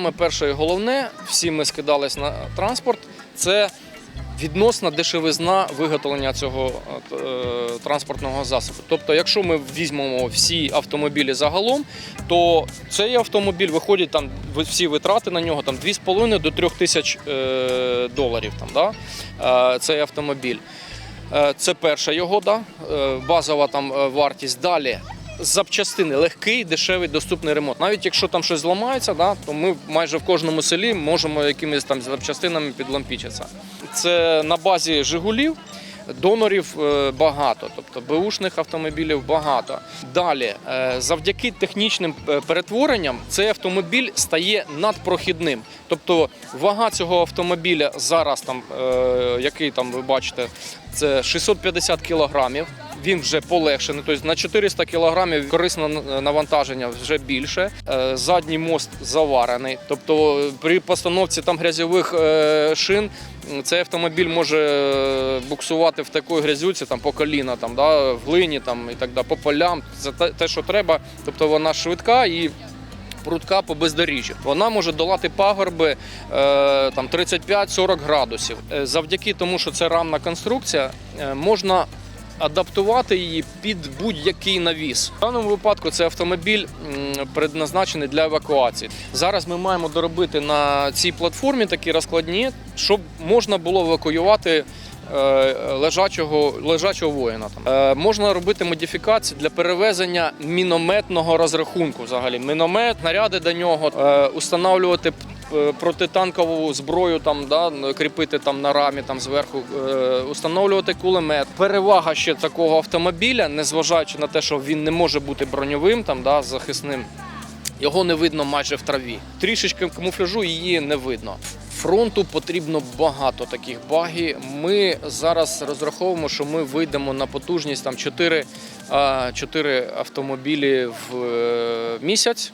саме перше і головне, всі ми скидались на транспорт, це відносна дешевизна виготовлення цього е, транспортного засобу. Тобто, якщо ми візьмемо всі автомобілі загалом, то цей автомобіль виходить там всі витрати на нього там 2,5 до 3 тисяч е, доларів. Там, да? е, цей автомобіль. Це перша його да, базова там вартість. Далі запчастини легкий, дешевий, доступний ремонт. Навіть якщо там щось зламається, да, то ми майже в кожному селі можемо якимись там запчастинами підлампічитися. Це на базі Жигулів. Донорів е, багато, тобто беушних автомобілів багато. Далі, е, завдяки технічним е, перетворенням, цей автомобіль стає надпрохідним. Тобто вага цього автомобіля зараз, там, який там ви бачите, це 650 кілограмів. Він вже полегшений, тобто на 400 кілограмів корисне навантаження вже більше. Е, Задній мост заварений. Тобто е, при постановці там грязьових е, шин цей автомобіль може буксувати в такій грязюці там по коліна, там да, в глині там і так далі, по полям. Це те- що треба. Тобто вона швидка і. Прутка по бездоріжжю. Вона може долати пагорби там 35-40 градусів. Завдяки тому, що це рамна конструкція, можна адаптувати її під будь-який навіс. В даному випадку це автомобіль предназначений для евакуації. Зараз ми маємо доробити на цій платформі такі розкладні, щоб можна було евакуювати. Е, Лежачого лежачого воїна там е, можна робити модифікації для перевезення мінометного розрахунку. Взагалі, міномет, наряди до нього, е, установлювати протитанкову зброю, там да кріпити там на рамі, там зверху, установлювати кулемет. Перевага ще такого автомобіля, незважаючи на те, що він не може бути броньовим, там да захисним. Його не видно майже в траві. Трішечки камуфляжу її не видно. Фронту потрібно багато таких багів. Ми зараз розраховуємо, що ми вийдемо на потужність там 4, а, 4 автомобілі в е, місяць.